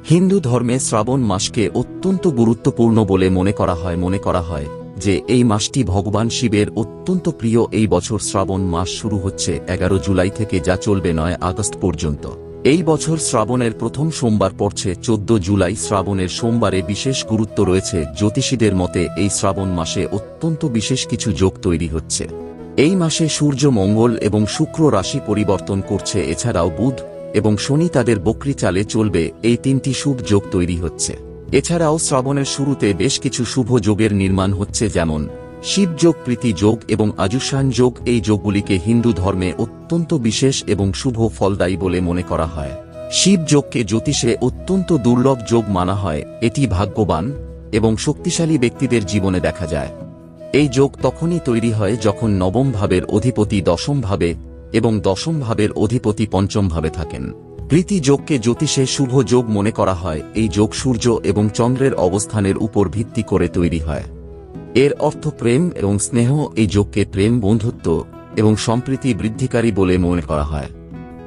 হিন্দু ধর্মে শ্রাবণ মাসকে অত্যন্ত গুরুত্বপূর্ণ বলে মনে করা হয়, মনে করা হয় যে এই মাসটি ভগবান শিবের অত্যন্ত প্রিয়। এই বছর শ্রাবণ মাস শুরু হচ্ছে এগারো জুলাই থেকে, যা চলবে নয় আগস্ট পর্যন্ত। এই বছর শ্রাবণের প্রথম সোমবার পড়ছে, চোদ্দ জুলাই শ্রাবণের সোমবারে বিশেষ গুরুত্ব রয়েছে। জ্যোতিষীদের মতে এই শ্রাবণ মাসে অত্যন্ত বিশেষ কিছু যোগ তৈরি হচ্ছে। এই মাসে সূর্য, মঙ্গল এবং শুক্র রাশি পরিবর্তন করছে। এছাড়াও বুধ এবং শনি তাদের বকরি চালে চলবে, এই তিনটি শুভ যোগ তৈরি হচ্ছে। এছাড়াও শ্রাবণের শুরুতে বেশ কিছু শুভ যোগের নির্মাণ হচ্ছে যেমন শিবযোগ প্রীতি যোগ এবং আজুষান যোগ, এই যোগগুলিকে হিন্দু ধর্মে অত্যন্ত বিশেষ এবং শুভ ফলদায়ী বলে মনে করা হয়। শিব যোগকে জ্যোতিষে অত্যন্ত দুর্লভ যোগ মানা হয়, এটি ভাগ্যবান এবং শক্তিশালী ব্যক্তিদের জীবনে দেখা যায়। এই যোগ তখনই তৈরি হয় যখন নবম ভাবের অধিপতি দশম ভাবে এবং দশম ভাবের অধিপতি পঞ্চম ভাবে থাকেন। প্রীতি যোগকে জ্যোতিষে শুভ যোগ মনে করা হয়, এই যোগ সূর্য এবং চন্দ্রের অবস্থানের উপর ভিত্তি করে তৈরি হয়। এর অর্থ প্রেম এবং স্নেহ, এই যোগকে প্রেম বন্ধুত্ব এবং সম্প্রীতি বৃদ্ধিকারী বলে মনে করা হয়।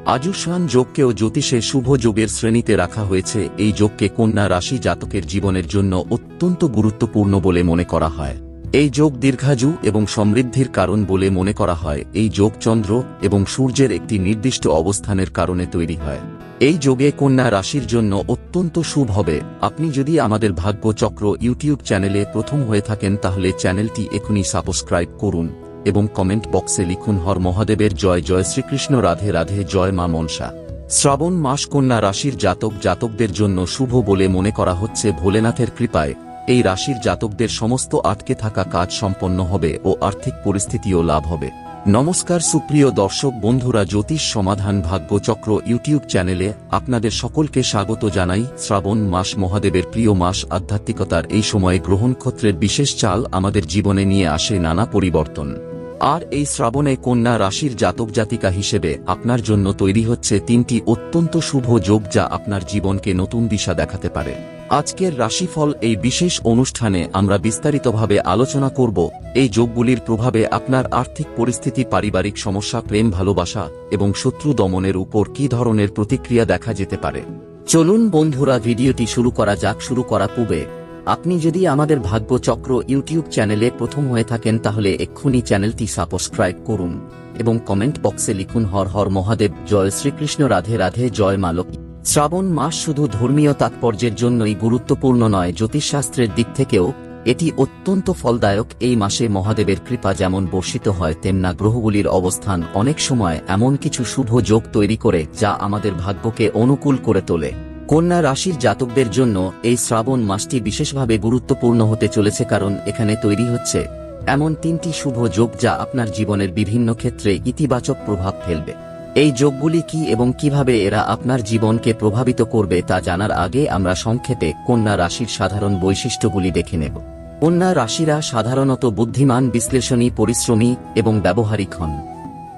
আজুসান যোগকেও জ্যোতিষে শুভ যোগের শ্রেণীতে রাখা হয়েছে, এই যোগকে কন্যা রাশি জাতকের জীবনের জন্য অত্যন্ত গুরুত্বপূর্ণ বলে মনে করা হয়। এই যোগ দীর্ঘায়ু এবং সমৃদ্ধির কারণ বলে মনে করা হয়। এই যোগ চন্দ্র এবং সূর্যের একটি নির্দিষ্ট অবস্থানের কারণে তৈরি হয়। এই যোগে কন্যা রাশির জন্য অত্যন্ত শুভ হবে। আপনি যদি আমাদের ভাগ্য চক্র ইউটিউব চ্যানেলে প্রথম হয়ে থাকেন তাহলে চ্যানেলটি এখনই সাবস্ক্রাইব করুন এবং কমেন্ট বক্সে লিখুন, হর মহাদেবের জয় জয় শ্রীকৃষ্ণ, রাধে রাধে, জয় মা মনসা। শ্রাবণ মাস কন্যা রাশির জাতক জাতকদের জন্য শুভ বলে মনে করা হচ্ছে ভোলেনাথের কৃপায়। এই রাশির জাতকদের সমস্ত আটকে থাকা কাজ সম্পন্ন হবে ও আর্থিক পরিস্থিতিও লাভ হবে। নমস্কার সুপ্রিয় দর্শক বন্ধুরা, জ্যোতিষ সমাধান ভাগ্যচক্র ইউটিউব চ্যানেলে আপনাদের সকলকে স্বাগত জানাই। শ্রাবণ মাস মহাদেবের প্রিয় মাস আধ্যাত্মিকতার এই সময়ে গ্রহণক্ষত্রের বিশেষ চাল আমাদের জীবনে নিয়ে আসে নানা পরিবর্তন। আর এই শ্রাবণে কন্যা রাশির জাতক জাতিকা হিসেবে আপনার জন্য তৈরি হচ্ছে তিনটি অত্যন্ত শুভ যোগ যা আপনার জীবনকে নতুন দিশা দেখাতে পারে। আজকের রাশিফল এই বিশেষ অনুষ্ঠানে আমরা বিস্তারিতভাবে আলোচনা করব। এই যোগগুলির প্রভাবে আপনার আর্থিক পরিস্থিতি, পারিবারিক সমস্যা, প্রেম ভালোবাসা এবং শত্রু দমনের উপর কী ধরনের প্রতিক্রিয়া দেখা যেতে পারে। চলুন বন্ধুরা, ভিডিওটি শুরু করা যাক। শুরু করা পূর্বে আপনি যদি আমাদের ভাগ্য চক্র ইউটিউব চ্যানেলে প্রথম হয়ে থাকেন তাহলে এক্ষুনি চ্যানেলটি সাবস্ক্রাইব করুন এবং কমেন্ট বক্সে লিখুন হর হর মহাদেব, জয় শ্রীকৃষ্ণ, রাধে রাধে, জয় মালকী শ্রাবণ মাস শুধু ধর্মীয় তাৎপর্যের জন্যই গুরুত্বপূর্ণ নয়, জ্যোতিষশাস্ত্রের দিক থেকেও এটি অত্যন্ত ফলদায়ক। এই মাসে মহাদেবের কৃপা যেমন বর্ষিত হয়, তেমনা গ্রহগুলির অবস্থান অনেক সময় এমন কিছু শুভ যোগ তৈরি করে যা আমাদের ভাগ্যকে অনুকূল করে তোলে। কন্যা রাশির জাতকদের জন্য এই শ্রাবণ মাসটি বিশেষভাবে গুরুত্বপূর্ণ হতে চলেছে কারণ এখানে তৈরি হচ্ছে এমন তিনটি শুভ যোগ যা আপনার জীবনের বিভিন্ন ক্ষেত্রে ইতিবাচক প্রভাব ফেলবে। এই যোগগুলি কি এবং কীভাবে এরা আপনার জীবনকে প্রভাবিত করবে তা জানার আগে আমরা সংক্ষেপে কন্যা রাশির সাধারণ বৈশিষ্ট্যগুলি দেখে নেব। কন্যা রাশিরা সাধারণত বুদ্ধিমান, বিশ্লেষণী, পরিশ্রমী এবং ব্যবহারিক হন।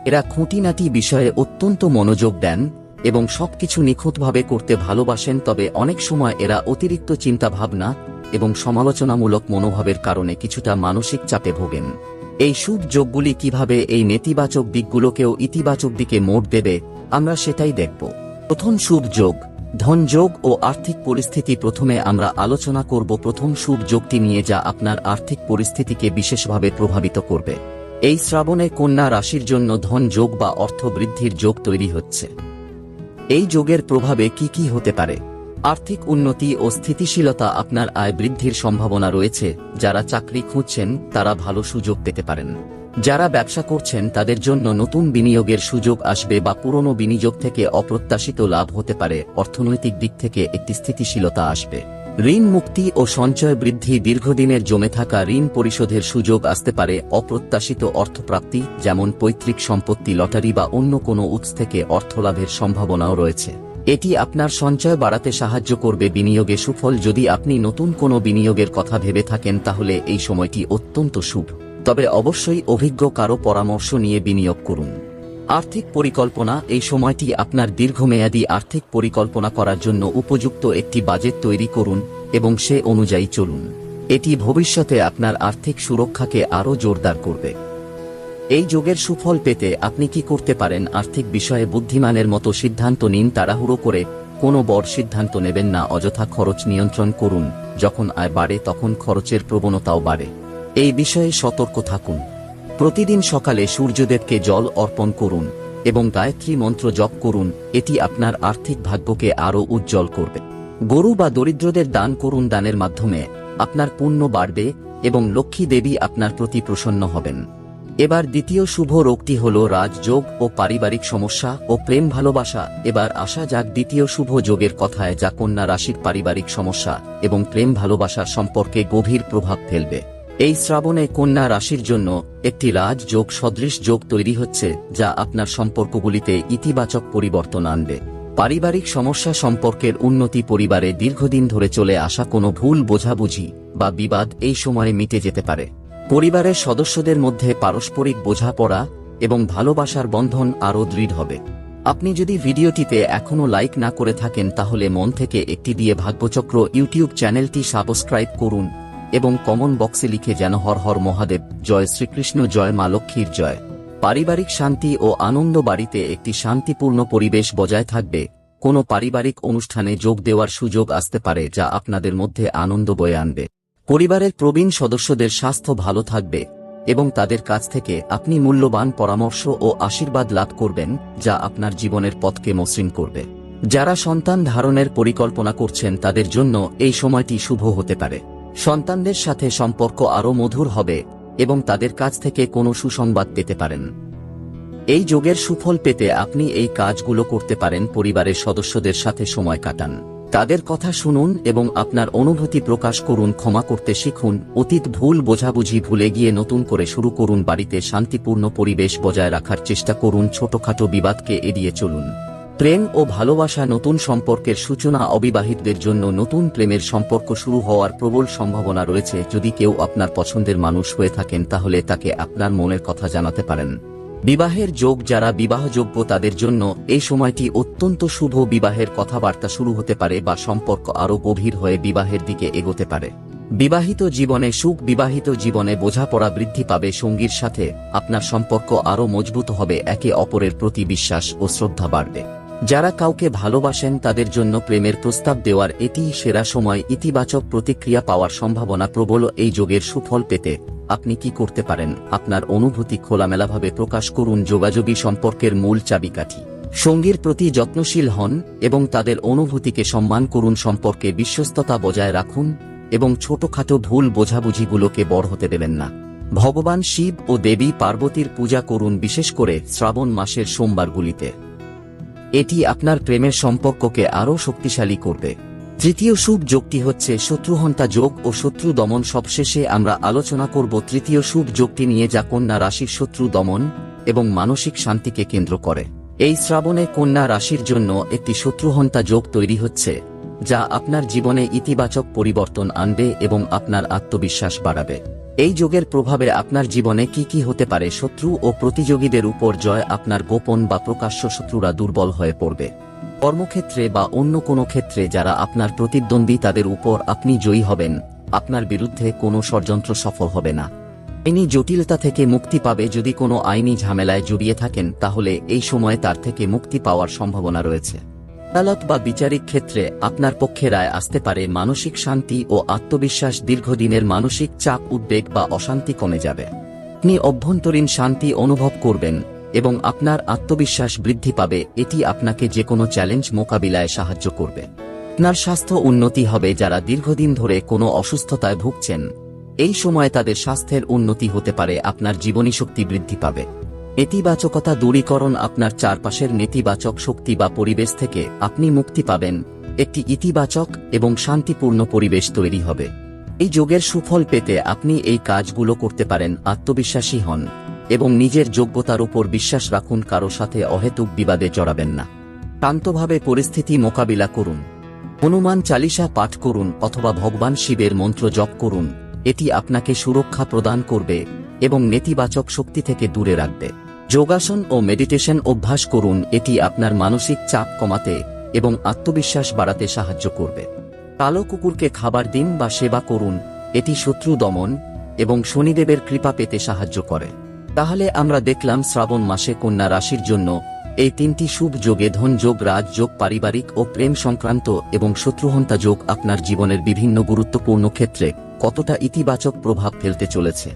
এরা খুঁটিনাটি বিষয়ে অত্যন্ত মনোযোগ দেন এবং সবকিছু নিখুঁতভাবে করতে ভালোবাসেন, তবে অনেক সময় এরা অতিরিক্ত চিন্তাভাবনা এবং সমালোচনামূলক মনোভাবের কারণে কিছুটা মানসিক চাপে ভোগেন। এই শুভ যোগগুলি কীভাবে এই নেতিবাচক দিকগুলোকেও ইতিবাচক দিকে মোড় দেবে, আমরা সেটাই দেখব। প্রথম শুভ যোগ। ধনযোগ ও আর্থিক পরিস্থিতি প্রথমে আমরা আলোচনা করব প্রথম শুভ যোগটি নিয়ে যা আপনার আর্থিক পরিস্থিতিকে বিশেষভাবে প্রভাবিত করবে। এই শ্রাবণে কন্যা রাশির জন্য ধন যোগ বা অর্থ বৃদ্ধির যোগ তৈরি হচ্ছে। এই যোগের প্রভাবে কি কি হতে পারে? আর্থিক উন্নতি ও স্থিতিশীলতা আপনার আয় বৃদ্ধির সম্ভাবনা রয়েছে। যারা চাকরি খুঁজছেন, তারা ভালো সুযোগ পেতে পারেন। যারা ব্যবসা করছেন, তাদের জন্য নতুন বিনিয়োগের সুযোগ আসবে বা পুরনো বিনিয়োগ থেকে অপ্রত্যাশিত লাভ হতে পারে। অর্থনৈতিক দিক থেকে একটি স্থিতিশীলতা আসবে। ঋণ মুক্তি ও সঞ্চয় বৃদ্ধি দীর্ঘদিনের জমে থাকা ঋণ পরিশোধের সুযোগ আসতে পারে অপ্রত্যাশিত অর্থপ্রাপ্তি, যেমন পৈতৃক সম্পত্তি, লটারি বা অন্য কোনো উৎস থেকে অর্থলাভের সম্ভাবনাও রয়েছে। এটি আপনার সঞ্চয় বাড়াতে সাহায্য করবে বিনিয়োগে সুফল। যদি আপনি নতুন কোনো বিনিয়োগের কথা ভেবে থাকেন, তাহলে এই সময়টি অত্যন্ত শুভ। তবে অবশ্যই অভিজ্ঞ কারও পরামর্শ নিয়ে বিনিয়োগ করুন। আর্থিক পরিকল্পনা, এই সময়টি আপনার দীর্ঘমেয়াদী আর্থিক পরিকল্পনা করার জন্য উপযুক্ত একটি বাজেট তৈরি করুন এবং সে অনুযায়ী চলুন। এটি ভবিষ্যতে আপনার আর্থিক সুরক্ষাকে আরও জোরদার করবে। এই যোগের সুফল পেতে আপনি কি করতে পারেন আর্থিক বিষয়ে বুদ্ধিমানের মতো সিদ্ধান্ত নিন, তাড়াহুড়ো করে কোনো বড় সিদ্ধান্ত নেবেন না, অযথা খরচ নিয়ন্ত্রণ করুন, যখন আয় বাড়ে তখন খরচের প্রবণতাও বাড়ে। এই বিষয়ে সতর্ক থাকুন। প্রতিদিন সকালে সূর্যদেবকে জল অর্পণ করুন এবং গায়ত্রী মন্ত্র জপ করুন, এটি আপনার আর্থিক ভাগ্যকে আরও উজ্জ্বল করবে। গরু বা দরিদ্রদের দান করুন দানের মাধ্যমে, আপনার পুণ্য বাড়বে এবং লক্ষ্মী দেবী আপনার প্রতি প্রসন্ন হবেন। এবার দ্বিতীয় শুভ রোগটি হল রাজযোগ ও পারিবারিক সমস্যা ও প্রেম ভালোবাসা। এবার আসা যাক দ্বিতীয় শুভ যোগের কথায় যা কন্যা রাশির পারিবারিক সমস্যা এবং প্রেম ভালোবাসার সম্পর্কে গভীর প্রভাব ফেলবে। এই শ্রাবণে কন্যা রাশির জন্য একটি রাজ যোগ সদৃশ যোগ তৈরি হচ্ছে, যা আপনার সম্পর্কগুলিতে ইতিবাচক পরিবর্তন আনবে। পারিবারিক সমস্যা সম্পর্কের উন্নতি পরিবারে দীর্ঘদিন ধরে চলে আসা কোনো ভুল বোঝাবুঝি বা বিবাদ এই সময়ে মিটে যেতে পারে। পরিবারের সদস্যদের মধ্যে পারস্পরিক বোঝাপড়া এবং ভালোবাসার বন্ধন আরও দৃঢ় হবে। আপনি যদি ভিডিওটিতে এখনও লাইক না করে থাকেন, তাহলে মন থেকে একটি দিয়ে ভাগ্যচক্র ইউটিউব চ্যানেলটি সাবস্ক্রাইব করুন। এবং কমন বক্সে লিখে যেন হর হর মহাদেব, জয় শ্রীকৃষ্ণ, জয় মা লক্ষ্মীর জয়। পারিবারিক শান্তি ও আনন্দ বাড়িতে একটি শান্তিপূর্ণ পরিবেশ বজায় থাকবে। কোনো পারিবারিক অনুষ্ঠানে যোগ দেওয়ার সুযোগ আসতে পারে যা আপনাদের মধ্যে আনন্দ বয়ে আনবে। পরিবারের প্রবীণ সদস্যদের স্বাস্থ্য ভালো থাকবে এবং তাদের কাছ থেকে আপনি মূল্যবান পরামর্শ ও আশীর্বাদ লাভ করবেন যা আপনার জীবনের পথকে মসৃণ করবে। যারা সন্তান ধারণের পরিকল্পনা করছেন তাদের জন্য এই সময়টি শুভ হতে পারে। সন্তানদের সাথে সম্পর্ক আরও মধুর হবে এবং তাদের কাছ থেকে কোনো সুসংবাদ পেতে পারেন। এই যোগের সুফল পেতে আপনি এই কাজগুলো করতে পারেন পরিবারের সদস্যদের সাথে সময় কাটান। তাদের কথা শুনুন এবং আপনার অনুভূতি প্রকাশ করুন, ক্ষমা করতে শিখুন, অতীত ভুল বোঝাবুঝি ভুলে গিয়ে নতুন করে শুরু করুন, বাড়িতে শান্তিপূর্ণ পরিবেশ বজায় রাখার চেষ্টা করুন, ছোটখাটো বিবাদকে এড়িয়ে চলুন। প্রেম ও ভালোবাসা নতুন সম্পর্কের সূচনা অবিবাহিতদের জন্য নতুন প্রেমের সম্পর্ক শুরু হওয়ার প্রবল সম্ভাবনা রয়েছে। যদি কেউ আপনার পছন্দের মানুষ হয়ে থাকেন, তাহলে তাকে আপনার মনের কথা জানাতে পারেন। বিবাহের যোগ, যারা বিবাহযোগ্য, তাদের জন্য এই সময়টি অত্যন্ত শুভ বিবাহের কথাবার্তা শুরু হতে পারে বা সম্পর্ক আরও গভীর হয়ে বিবাহের দিকে এগোতে পারে। বিবাহিত জীবনে সুখ, বিবাহিত জীবনে বোঝাপড়া বৃদ্ধি পাবে। সঙ্গীর সাথে আপনার সম্পর্ক আরও মজবুত হবে। একে অপরের প্রতি বিশ্বাস ও শ্রদ্ধা বাড়বে। যারা কাউকে ভালোবাসেন তাদের জন্য প্রেমের প্রস্তাব দেওয়ার এটিই সেরা সময়, ইতিবাচক প্রতিক্রিয়া পাওয়ার সম্ভাবনা প্রবল এই যোগের সুফল পেতে। আপনি কি করতে পারেন? আপনার অনুভূতি খোলামেলাভাবে প্রকাশ করুন যোগাযোগী সম্পর্কের মূল চাবিকাঠি। সঙ্গীর প্রতি যত্নশীল হন এবং তাদের অনুভূতিকে সম্মান করুন, সম্পর্কে বিশ্বস্ততা বজায় রাখুন এবং ছোটখাটো ভুল বোঝাবুঝিগুলোকে বড় হতে দেবেন না। ভগবান শিব ও দেবী পার্বতীর পূজা করুন, বিশেষ করে শ্রাবণ মাসের সোমবারগুলিতে। এটি আপনার প্রেমের সম্পর্ককে আরও শক্তিশালী করবে। তৃতীয় শুভ যোগটি হচ্ছে শত্রুহন্তা যোগ ও শত্রু দমন। সবশেষে আমরা আলোচনা করব তৃতীয় শুভ যোগটি নিয়ে যা কন্যা রাশির শত্রু দমন এবং মানসিক শান্তিকে কেন্দ্র করে। এই শ্রাবণে কন্যা রাশির জন্য একটি শত্রুহন্তা যোগ তৈরি হচ্ছে, যা আপনার জীবনে ইতিবাচক পরিবর্তন আনবে এবং আপনার আত্মবিশ্বাস বাড়াবে। এই যোগের প্রভাবে আপনার জীবনে কি কি হতে পারে? শত্রু ও প্রতিযোগীদের উপর জয় আপনার গোপন বা প্রকাশ্য শত্রুরা দুর্বল হয়ে পড়বে। কর্মক্ষেত্রে বা অন্য কোনো ক্ষেত্রে যারা আপনার প্রতিদ্বন্দ্বী, তাদের উপর আপনি জয়ী হবেন। আপনার বিরুদ্ধে কোনো ষড়যন্ত্র সফল হবে না। আইনি জটিলতা থেকে মুক্তি পাবে যদি কোনো আইনি ঝামেলায় জড়িয়ে থাকেন, তাহলে এই সময়ে তার থেকে মুক্তি পাওয়ার সম্ভাবনা রয়েছে। আদালত বা বিচারিক ক্ষেত্রে আপনার পক্ষে রায় আসতে পারে মানসিক শান্তি ও আত্মবিশ্বাস দীর্ঘদিনের মানসিক চাপ, উদ্বেগ বা অশান্তি কমে যাবে। আপনি অভ্যন্তরীণ শান্তি অনুভব করবেন এবং আপনার আত্মবিশ্বাস বৃদ্ধি পাবে। এটি আপনাকে যে কোনো চ্যালেঞ্জ মোকাবিলায় সাহায্য করবে। আপনার স্বাস্থ্য উন্নতি হবে যারা দীর্ঘদিন ধরে কোনো অসুস্থতায় ভুগছেন। এই সময় তাদের স্বাস্থ্যের উন্নতি হতে পারে। আপনার জীবনী শক্তি বৃদ্ধি পাবে। নেতিবাচকতা দূরীকরণ আপনার চারপাশের নেতিবাচক শক্তি বা পরিবেশ থেকে আপনি মুক্তি পাবেন। একটি ইতিবাচক এবং শান্তিপূর্ণ পরিবেশ তৈরি হবে। এই যোগের সুফল পেতে আপনি এই কাজগুলো করতে পারেন, আত্মবিশ্বাসী হন এবং নিজের যোগ্যতার উপর বিশ্বাস রাখুন, কারও সাথে অহেতুক বিবাদে জড়াবেন না। শান্তভাবে পরিস্থিতি মোকাবিলা করুন। হনুমান চালিসা পাঠ করুন অথবা ভগবান শিবের মন্ত্র জপ করুন। এটি আপনাকে সুরক্ষা প্রদান করবে এবং নেতিবাচক শক্তি থেকে দূরে রাখবে। যোগাসন ও মেডিটেশন অভ্যাস করুন, এটি আপনার মানসিক চাপ কমাতে এবং আত্মবিশ্বাস বাড়াতে সাহায্য করবে। কালো কুকুরকে খাবার দিন বা সেবা করুন, এটি শত্রু দমন এবং শনিদেবের কৃপা পেতে সাহায্য করে। তাহলে আমরা দেখলাম শ্রাবণ মাসে কন্যা রাশির জন্য এই তিনটি শুভ যোগে ধন যোগ রাজযোগ পারিবারিক ও প্রেম সংক্রান্ত এবং শত্রুহন্তা যোগ আপনার জীবনের বিভিন্ন গুরুত্বপূর্ণ ক্ষেত্রে কতটা ইতিবাচক প্রভাব ফেলতে চলেছে।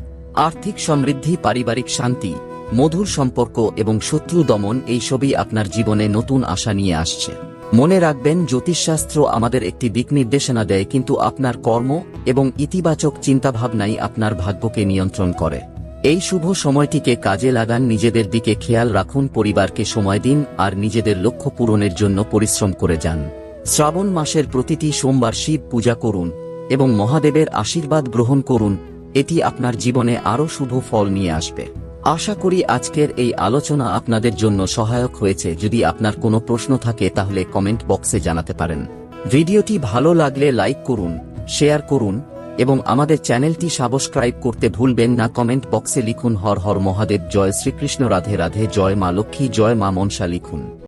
আর্থিক সমৃদ্ধি, পারিবারিক শান্তি মধুর সম্পর্ক এবং শত্রু দমন এইসবই আপনার জীবনে নতুন আশা নিয়ে আসছে। মনে রাখবেন, জ্যোতিষশাস্ত্র আমাদের একটি দিক নির্দেশনা দেয়, কিন্তু আপনার কর্ম এবং ইতিবাচক চিন্তাভাবনাই আপনার ভাগ্যকে নিয়ন্ত্রণ করে। এই শুভ সময়টিকে কাজে লাগান, নিজেদের দিকে খেয়াল রাখুন, পরিবারকে সময় দিন, আর নিজেদের লক্ষ্য পূরণের জন্য পরিশ্রম করে যান। শ্রাবণ মাসের প্রতিটি সোমবার শিব পূজা করুন এবং মহাদেবের আশীর্বাদ গ্রহণ করুন, এটি আপনার জীবনে আরও শুভ ফল নিয়ে আসবে। আশা করি আজকের এই আলোচনা আপনাদের জন্য সহায়ক হয়েছে। যদি আপনার কোনো প্রশ্ন থাকে, তাহলে কমেন্ট বক্সে জানাতে পারেন। ভিডিওটি ভালো লাগলে লাইক করুন, শেয়ার করুন, এবং আমাদের চ্যানেলটি সাবস্ক্রাইব করতে ভুলবেন না। কমেন্ট বক্সে লিখুন, হর হর মহাদেব, জয় শ্রীকৃষ্ণ, রাধে রাধে, জয় মা লক্ষ্মী, জয় মা মনসা লিখুন।